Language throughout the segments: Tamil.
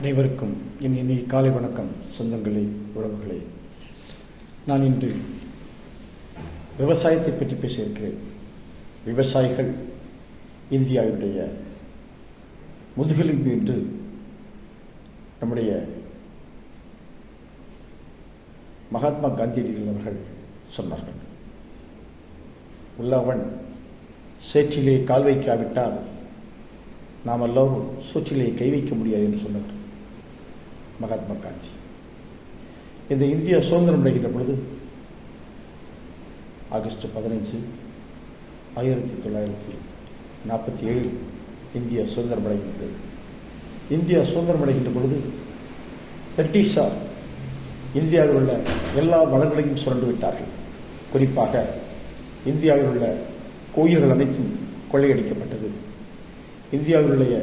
அனைவருக்கும் என் இனிய காலை வணக்கம் சொந்தங்களே உறவுகளே. நான் இன்று விவசாயத்தை பற்றி பேசியிருக்கிறேன். விவசாயிகள் இந்தியாவுடைய முதுகெலும்பு என்று நம்முடைய மகாத்மா காந்தியடிகள் அவர்கள் சொன்னார்கள். உள்ளவன் சேற்றிலே கால் வைக்காவிட்டால் நாம் எல்லோரும் சூற்றிலே கை வைக்க முடியாது என்று சொன்னார்கள். மகாத்மா காந்தி. இந்த இந்தியா சுதந்திரம் அடைகின்ற பொழுது ஆகஸ்ட் பதினைஞ்சு ஆயிரத்தி தொள்ளாயிரத்தி நாற்பத்தி ஏழில் இந்தியா சுதந்திரம் அடைகின்றது இந்தியா சுதந்திரம் அடைகின்ற பொழுது பிரிட்டிஷார் இந்தியாவில் உள்ள எல்லா வளங்களையும் சுரண்டு விட்டார்கள். குறிப்பாக இந்தியாவில் உள்ள கோயில்கள் அனைத்தும் கொள்ளையடிக்கப்பட்டது. இந்தியாவிலுடைய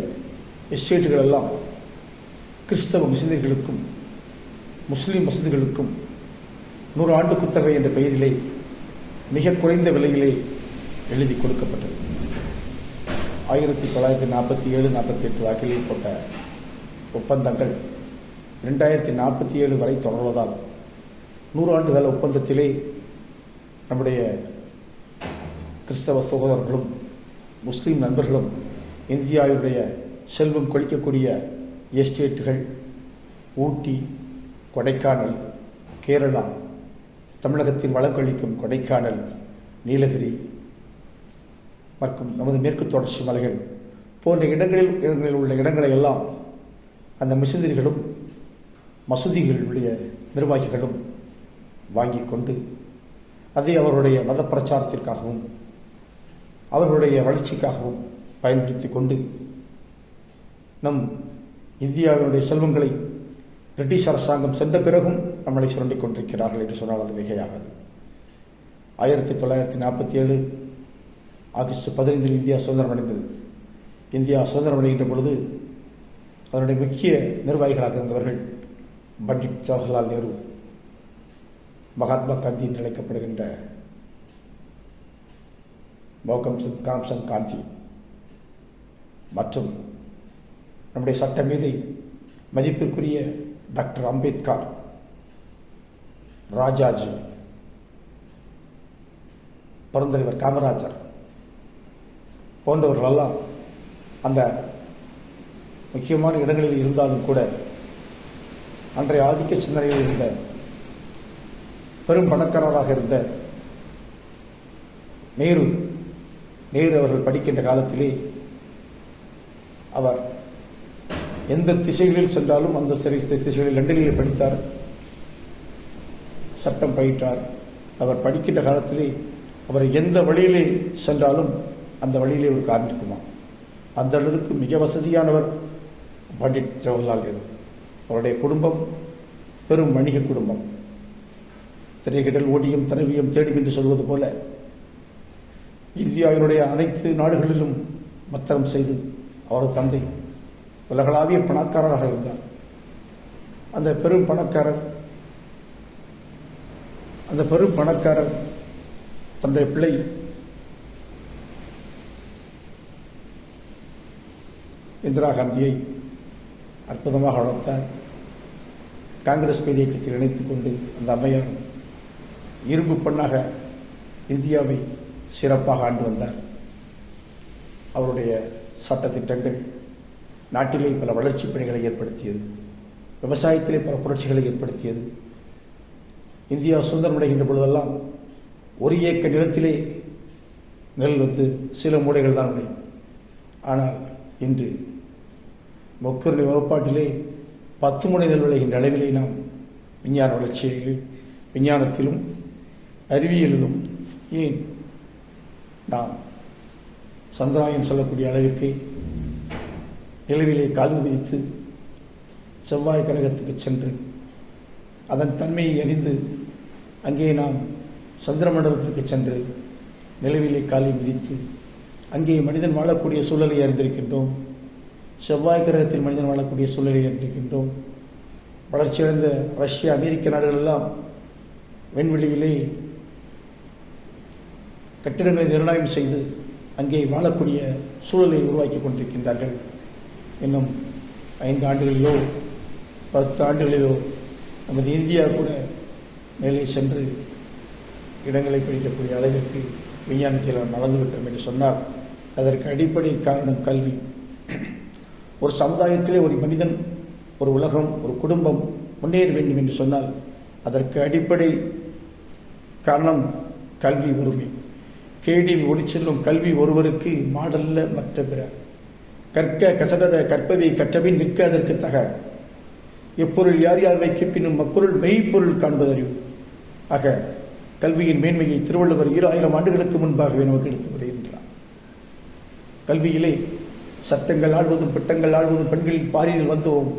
எஸ்டேட்டுகள் எல்லாம் கிறிஸ்தவ மசீதிகளுக்கும் முஸ்லீம் மசீதிகளுக்கும் நூறு ஆண்டு குத்தகை என்ற பெயரிலே மிக குறைந்த விலையிலே எழுதி கொடுக்கப்பட்டது. ஆயிரத்தி தொள்ளாயிரத்தி நாற்பத்தி ஏழு நாற்பத்தி எட்டு வாக்கிலே போட்ட ஒப்பந்தங்கள் ரெண்டாயிரத்தி நாற்பத்தி ஏழு வரை தொடர்வதால் நூறு ஒப்பந்தத்திலே நம்முடைய கிறிஸ்தவ சகோதரர்களும் முஸ்லீம் நண்பர்களும் இந்தியாவுடைய செல்வம் கொளிக்கக்கூடிய எஸ்டேட்டுகள் ஊட்டி கொடைக்கானல் கேரளா தமிழகத்தின் வளங்கொழிக்கும் கொடைக்கானல் நீலகிரி மற்றும் நமது மேற்கு தொடர்ச்சி மலைகள் போன்ற இடங்களில் இடங்களில் உள்ள இடங்களை எல்லாம் அந்த மிஷினரிகளும் மசூதிகளுடைய நிர்வாகிகளும் வாங்கி கொண்டு அதை அவருடைய மத பிரச்சாரத்திற்காகவும் அவர்களுடைய வளர்ச்சிக்காகவும் பயன்படுத்தி கொண்டு நம் இந்தியாவினுடைய செல்வங்களை பிரிட்டிஷ் அரசாங்கம் சென்ற பிறகும் நம்மளை சுரண்டிக் கொண்டிருக்கிறார்கள் என்று சொன்னால் அது மிகையாகாது. ஆயிரத்தி தொள்ளாயிரத்தி நாற்பத்தி ஏழு ஆகஸ்ட் பதினைந்தில் இந்தியா சுதந்திரம் அடைந்தது. இந்தியா சுதந்திரம் அடைகின்ற பொழுது அதனுடைய முக்கிய நிர்வாகிகளாக இருந்தவர்கள் பண்டிட் ஜவஹர்லால் நேரு மகாத்மா காந்தி என்று அழைக்கப்படுகின்ற மோகம் சிங் காம்சங் காந்தி மற்றும் நம்முடைய சட்ட மீதை மதிப்பிற்குரிய டாக்டர் அம்பேத்கர் ராஜாஜி பெருந்தலைவர் காமராஜர் போன்றவர்களெல்லாம் அந்த முக்கியமான இடங்களில் இருந்தாலும் கூட அன்றைய ஆதிக்க சிந்தனையில் இருந்த பெரும் பணக்காரராக இருந்த நேரு நேரு அவர்கள் படிக்கின்ற காலத்திலே அவர் எந்த திசைகளில் சென்றாலும் அந்த சிறை திசைகளில் லண்டனில் படித்தார். சட்டம் பயிற்றார். அவர் படிக்கின்ற காலத்திலே அவர் எந்த வழியிலே சென்றாலும் அந்த வழியிலே ஒரு கார் அந்த அளவுக்கு மிக வசதியானவர் பண்டிட் ஜவஹர்லால் நேரு. அவருடைய குடும்பம் பெரும் வணிக குடும்பம். திரைகிடல் ஓடியும் தனவியும் தேடும் என்று சொல்வது போல இந்தியாவினுடைய அனைத்து நாடுகளிலும் வர்த்தகம் செய்து அவரது தந்தை உலகளாவிய பணக்காரராக இருந்தார். அந்த பெரும் பணக்காரர் அந்த பெரும் பணக்காரர் தன்னுடைய பிள்ளை இந்திரா காந்தியை அற்புதமாக வளர்த்தார். காங்கிரஸ் பேர் இயக்கத்தில் இணைத்துக் கொண்டு அந்த அம்மையார் இரும்பு பெண்ணாக இந்தியாவை சிறப்பாக ஆண்டு வந்தார். அவருடைய சட்டத்திட்டங்கள் நாட்டிலே பல வளர்ச்சி பணிகளை ஏற்படுத்தியது. விவசாயத்திலே பல புரட்சிகளை ஏற்படுத்தியது. இந்தியா சுதந்திரம் அடைகின்ற பொழுதெல்லாம் ஒரு ஏக்க நிலத்திலே நெல் வந்து சில மூடைகள் தான் உடையும். ஆனால் இன்று முக்கருடைய வகுப்பாட்டிலே பத்து முனை நெல் விளைகின்ற அளவிலே நாம் விஞ்ஞான வளர்ச்சியில் விஞ்ஞானத்திலும் அறிவியலிலும் ஏன் நாம் சந்திராயன் சொல்லக்கூடிய அளவிற்கு நிலவிலே கால் விதித்து செவ்வாய் கிரகத்துக்கு சென்று அதன் தன்மையை அறிந்து அங்கே நாம் சந்திரமண்டலத்திற்கு சென்று நிலவிலே காலை மிதித்து அங்கே மனிதன் வாழக்கூடிய சூழலை அறிந்திருக்கின்றோம். செவ்வாய் கிரகத்தில் மனிதன் வாழக்கூடிய சூழலை அறிந்திருக்கின்றோம். வளர்ச்சியடைந்த ரஷ்யா அமெரிக்க நாடுகள் எல்லாம் விண்வெளியிலே கட்டிடங்களை நிர்ணயம் செய்து அங்கே வாழக்கூடிய சூழலை உருவாக்கி கொண்டிருக்கின்றார்கள். இன்னும் ஐந்து ஆண்டுகளிலோ பத்து ஆண்டுகளிலோ நமது இந்தியா கூட மேலே சென்று இடங்களை பிடிக்கக்கூடிய அளவிற்கு விஞ்ஞானத்தில் நாம் நடந்துவிட்டோம் என்று சொன்னால் அதற்கு அடிப்படை காரணம் கல்வி. ஒரு சமுதாயத்திலே ஒரு மனிதன் ஒரு உலகம் ஒரு குடும்பம் முன்னேற வேண்டும் என்று சொன்னால் அதற்கு அடிப்படை காரணம் கல்வி உரிமை. கேடில் ஒடிச்செல்லும் கல்வி ஒருவருக்கு மாடல்ல மற்ற பிற கற்க கசடர கற்பவை கற்றபின் நிற்க அதற்கு தக. எப்பொருள் யார் யார் வைக்க பின்னும் அப்பொருள் மெய்ப்பொருள் காண்பதறிவு. ஆக கல்வியின் மேன்மையை திருவள்ளுவர் இரு ஆயிரம் ஆண்டுகளுக்கு முன்பாகவே நமக்கு எடுத்து வருகின்றார் கல்வியிலே சட்டங்கள் ஆழ்வதும் பட்டங்கள் ஆழ்வதும் பெண்களின் பாரியில் வந்தோம்.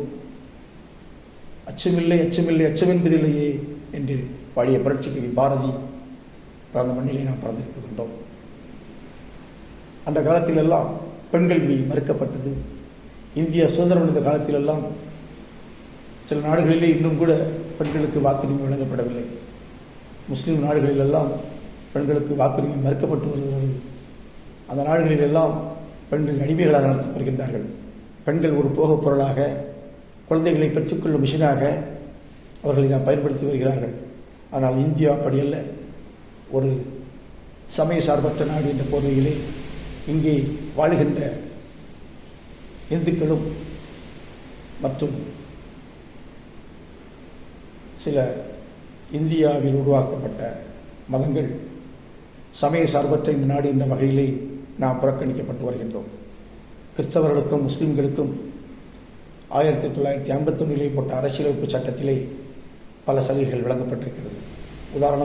அச்சமில்லை அச்சமில்லை அச்சம் என்பதில்லையே என்று பாடிய புரட்சி கவி பாரதி பிறந்த மண்ணிலே நாம் பிறந்திருக்கின்றோம். அந்த காலத்திலெல்லாம் பெண்கள் மறுக்கப்பட்டது. இந்தியா சுதந்திரம் அடைந்த காலத்திலெல்லாம் சில நாடுகளிலே இன்னும் கூட பெண்களுக்கு வாக்குரிமை வழங்கப்படவில்லை. முஸ்லீம் நாடுகளிலெல்லாம் பெண்களுக்கு வாக்குரிமை மறுக்கப்பட்டு வருகிறது. அந்த நாடுகளிலெல்லாம் பெண்கள் அடிமைகளாக நடத்தப்படுகின்றார்கள். பெண்கள் ஒரு போகப் பொருளாக குழந்தைகளை பெற்றுக்கொள்ளும் மிஷினாக அவர்களை நாம் பயன்படுத்தி வருகிறார்கள். ஆனால் இந்தியா அப்படியல்ல. ஒரு சமய சார்பற்ற நாடு என்ற போர்வையிலே இங்கே வாழ்கின்ற இந்துக்களும் மற்றும் சில இந்தியாவில் உருவாக்கப்பட்ட மதங்கள் சமய சார்பற்ற இந்த நாடு என்ற வகையிலே நாம் புறக்கணிக்கப்பட்டு வருகின்றோம். கிறிஸ்தவர்களுக்கும் முஸ்லிம்களுக்கும் ஆயிரத்தி தொள்ளாயிரத்தி ஐம்பத்தொன்னிலே போட்ட அரசியலமைப்பு சட்டத்திலே பல சலுகைகள் வழங்கப்பட்டிருக்கிறது. உதாரணம்